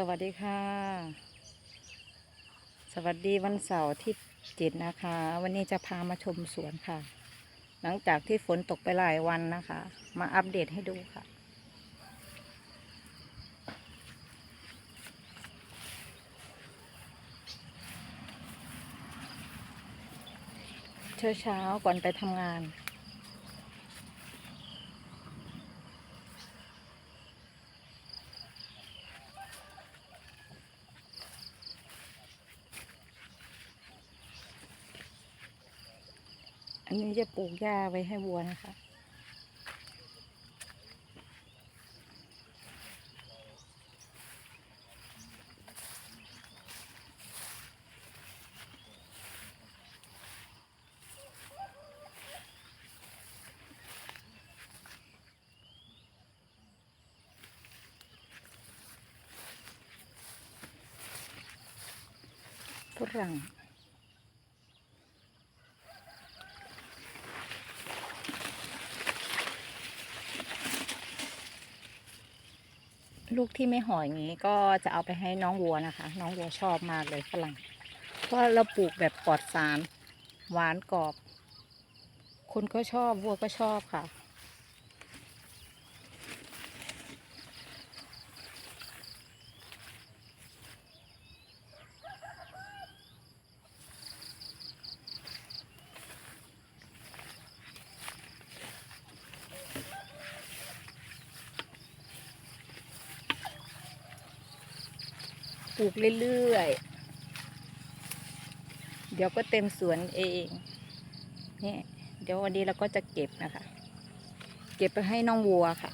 สวัสดีค่ะ สวัสดีวันเสาร์ที่เจ็ดนะคะ วันนี้จะพามาชมสวนค่ะ หลังจากที่ฝนตกไปหลายวันนะคะ มาอัปเดตให้ดูค่ะ เช้าเช้าก่อนไปทำงาน นี้จะปลูกหญ้าไว้ให้วัวนะคะ ฝรั่ง ลูกที่ไม่ห่ออย่างนี้ก็จะเอาไปให้น้องวัวนะคะ น้องวัวชอบมากเลยฝรั่งเพราะเราปลูกแบบปลอดสาร หวานกรอบ คนก็ชอบวัวก็ชอบค่ะ ปลูกเรื่อยๆ เดี๋ยวก็เต็มสวนเองเนี่ยเดี๋ยววันนี้เราก็จะเก็บนะคะ เก็บไปให้น้องวัวค่ะ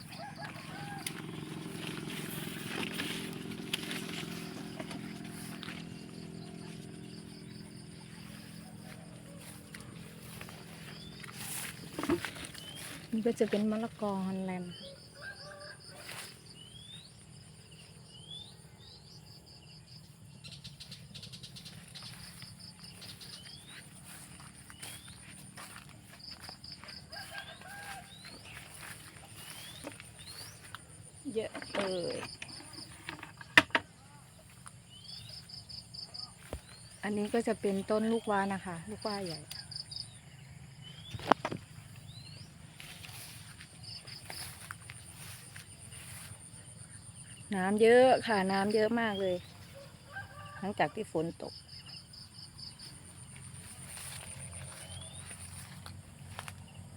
นี่ก็จะเป็นมะละกอฮอลแลนด์ เยอะเลยอันนี้ก็จะเป็นต้นลูกว่านะคะ ลูกว่าใหญ่ น้ำเยอะค่ะ น้ำเยอะมากเลย หลังจากที่ฝนตก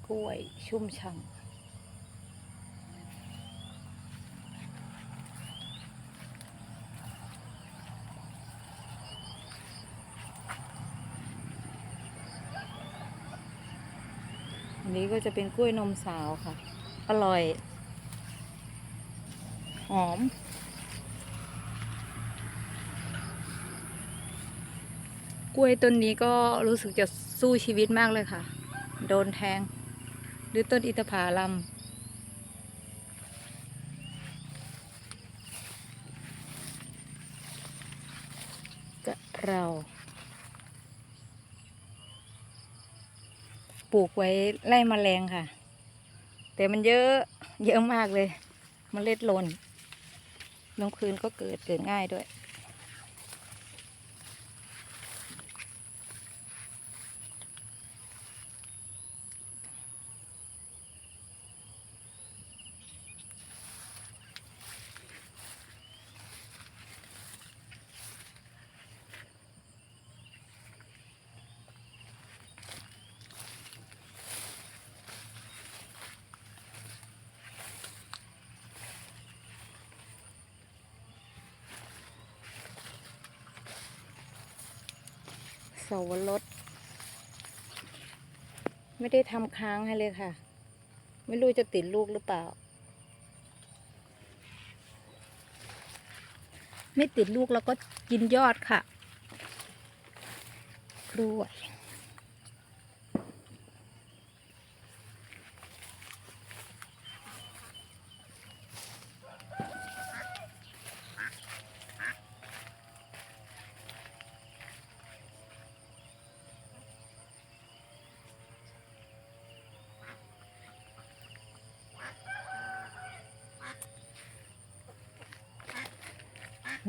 กล้วยชุ่มช่ำ ก็จะเป็นกล้วยนมสาวค่ะ อร่อย หอม กล้วยต้นนี้ก็รู้สึกจะสู้ชีวิตมากเลยค่ะ โดนแทง หรือต้นอิตาผาลัมกะเรา ปลูกไว้ไล่มแมลงค่ะ แต่มันเยอะเยอะมากเลยมเมล็ดหล่นลงคืนก็เกิดเกิดง่ายด้วย สวรสไม่ได้ทำค้างให้เลยค่ะ ไม่รู้จะติดลูกหรือเปล่า ไม่ติดลูกแล้วก็กินยอดค่ะกล้วย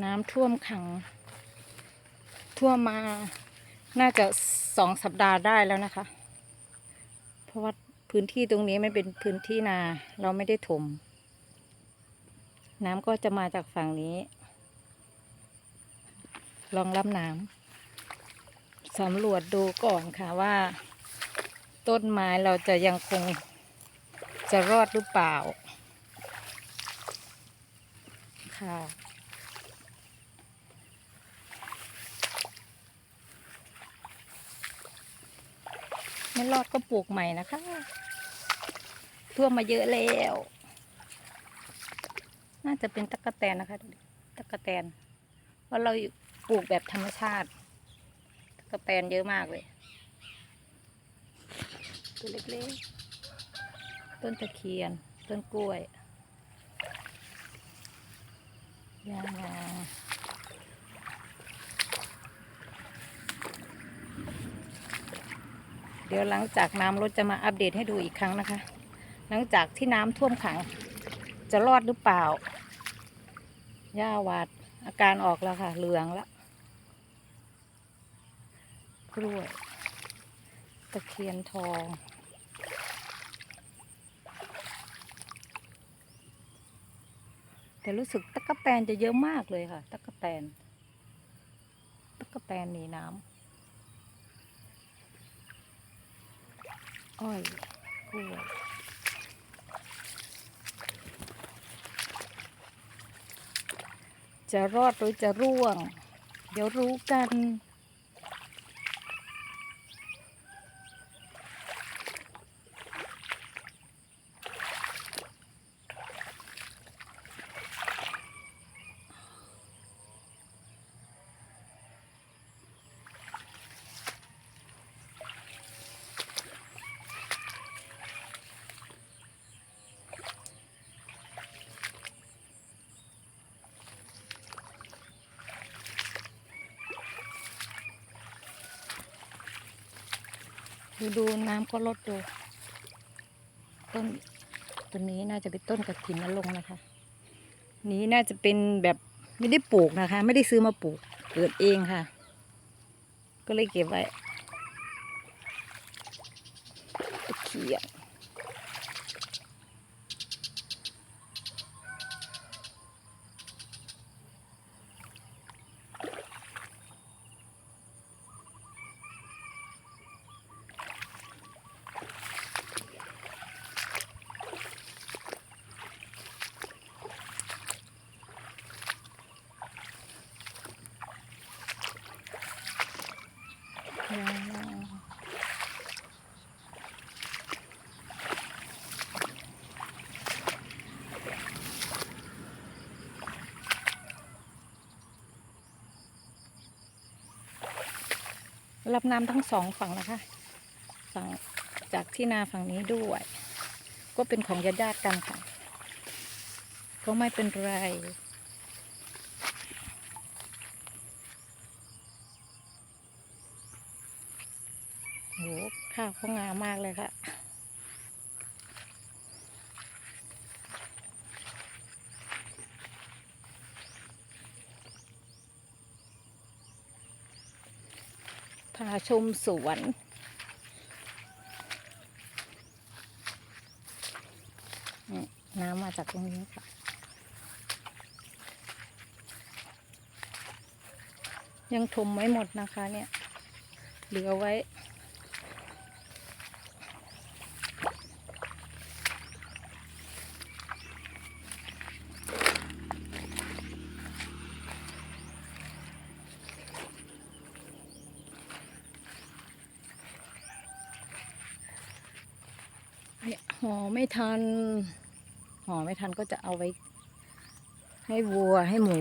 น้ำท่วมขัง ท่วมมา น่าจะสองสัปดาห์ได้แล้วนะคะ เพราะว่าพื้นที่ตรงนี้มันเป็นพื้นที่นา เราไม่ได้ถม น้ำก็จะมาจากฝั่งนี้ลองรับน้ำสำรวจดูก่อนค่ะว่า ต้นไม้เราจะยังคงจะรอดหรือเปล่าค่ะ ไม่รอดก็ปลูกใหม่นะคะท่วมมาเยอะแล้ว น่าจะเป็นตะกะแตนนะคะตะกะแตนเพราะเราปลูกแบบธรรมชาติตะกะแตนเยอะมากเลยตัวเล็กๆ ต้นตะเคียน ต้นกล้วยยางนา เดี๋ยวหลังจากน้ำลดจะมาอัปเดตให้ดูอีกครั้งนะคะ หลังจากที่น้ำท่วมขัง จะรอดหรือเปล่าหญ้าหวาดอาการออกแล้วค่ะ เหลืองแล้วกล้วยตะเคียนทองแต่รู้สึกตะกะแตนจะเยอะมากเลยค่ะตะกะแตนตะกะแตนหนีน้ำ อ้อยกล้วยจะรอดหรือจะร่วง เดี๋ยวรู้กัน ดูดูน้ำก็ลดดู ต้นต้นนี้น่าจะเป็นต้นกระถินนลงนะคะ นี้น่าจะเป็นแบบไม่ได้ปลูกนะคะ ไม่ได้ซื้อมาปลูกเกิดเองค่ะ ก็เลยเก็บไว้ตะเคียนยาว รับน้ำทั้งสองฝั่งนะคะฝั่งจากที่นาฝั่งนี้ด้วย ก็เป็นของญาติญาติกันค่ะ ก็ไม่เป็นไรโหข้าวเขางามมากเลยค่ะ พาชมสวน น้ำมาจากตรงนี้ค่ะ ยังถมไม่หมดนะคะเนี่ย เหลือไว้ ไม่ทัน ห่อไม่ทันก็จะเอาไว้ ให้วัวให้หมู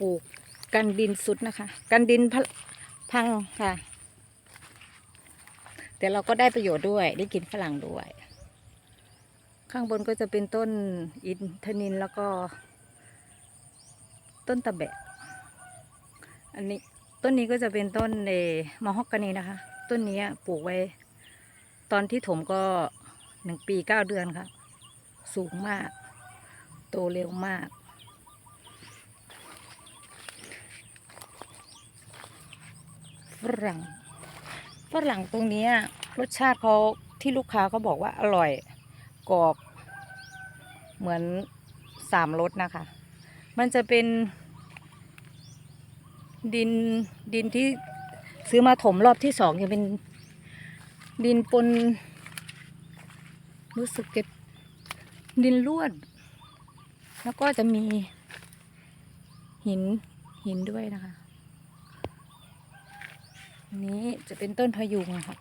ปลูกกันดินสุดนะคะ กันดินพ,พังค่ะ แต่เราก็ได้ประโยชน์ด้วย ได้กินฝรั่งด้วย ข้างบนก็จะเป็นต้นอินทนินแล้วก็ ต้นตะแบะ อันนี้ ต้นนี้ก็จะเป็นต้นเอมอฮอกกานีนะคะ ต้นนี้ปลูกไว้ ตอนที่ถมก็หนึ่งปีเก้าเดือนค่ะ สูงมาก โตเร็วมาก ฝรั่ง ฝรั่งตรงนี้รสชาติเขาที่ลูกค้าเขาบอกว่าอร่อยกรอบเหมือนสามรสนะคะ มันจะเป็น ดินดินที่ซื้อมาถมรอบที่สองจะเป็นดินปน รู้สึกจะดินลวดแล้วก็จะมีหินหินด้วยนะคะ นี้จะเป็นต้นพยุงค่ะ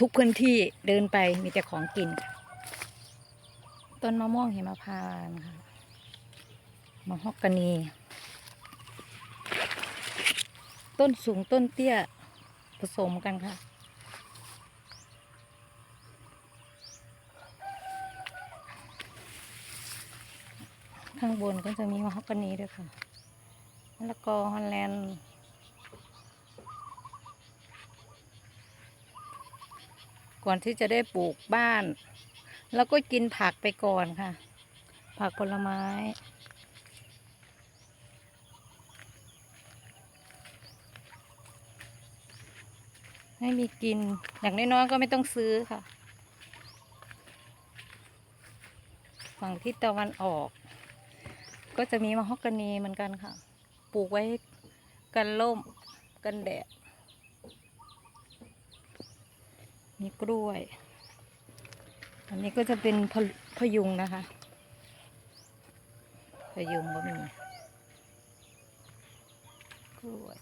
ทุกพื้นที่เดินไปมีแต่ของกิน ต้นมะม่วงหิมพานต์ค่ะ มะฮอกกานี ต้นสูงต้นเตี้ยผสมกันค่ะ ข้างบนก็จะมีมะฮอกกานีด้วยค่ะมะละกอฮอลแลนด์ก่อนที่จะได้ปลูกบ้าน แล้วก็กินผักไปก่อนค่ะ ผักผลไม้ ให้มีกิน อย่างน้อยๆก็ไม่ต้องซื้อค่ะ ฝั่งทิศตะวันออก ก็จะมีมะฮอกกานีเหมือนกันค่ะ ปลูกไว้กันล่มกันแดด มีกล้วย อันนี้ก็จะเป็นพพยุงนะคะ พยุงก็มีกล้วย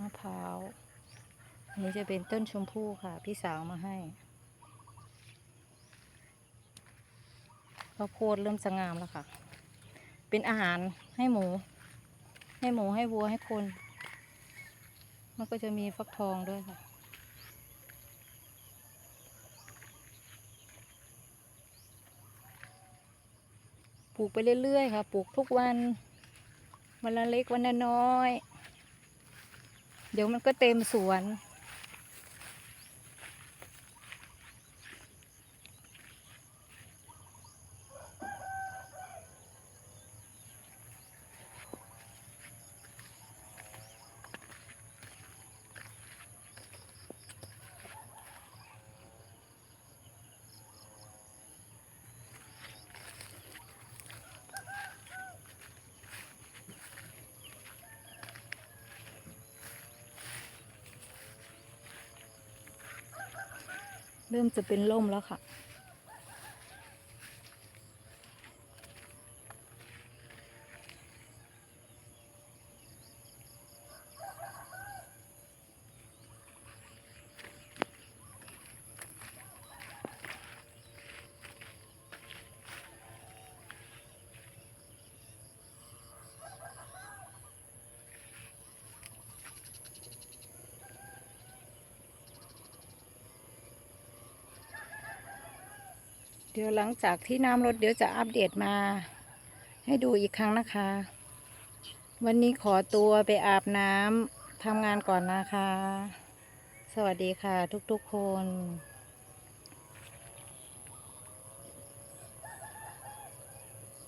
มะพร้าวอันนี้จะเป็นต้นชมพู่ค่ะ พี่สาวมาให้ข้าวโพดเริ่มจะงามแล้วค่ะ เป็นอาหารให้หมู ให้หมูให้วัวให้คน มันก็จะมีฟักทองด้วยค่ะปลูกไปเรื่อยๆค่ะ ปลูกทุกวัน วันละเล็กวันละน้อย เดี๋ยวมันก็เต็มสวน เริ่มจะเป็นร่มแล้วค่ะ เดี๋ยวหลังจากที่น้ำลดเดี๋ยวจะอัปเดตมา ให้ดูอีกครั้งนะคะ วันนี้ขอตัวไปอาบน้ำทำงานก่อนนะคะ สวัสดีค่ะทุกๆคน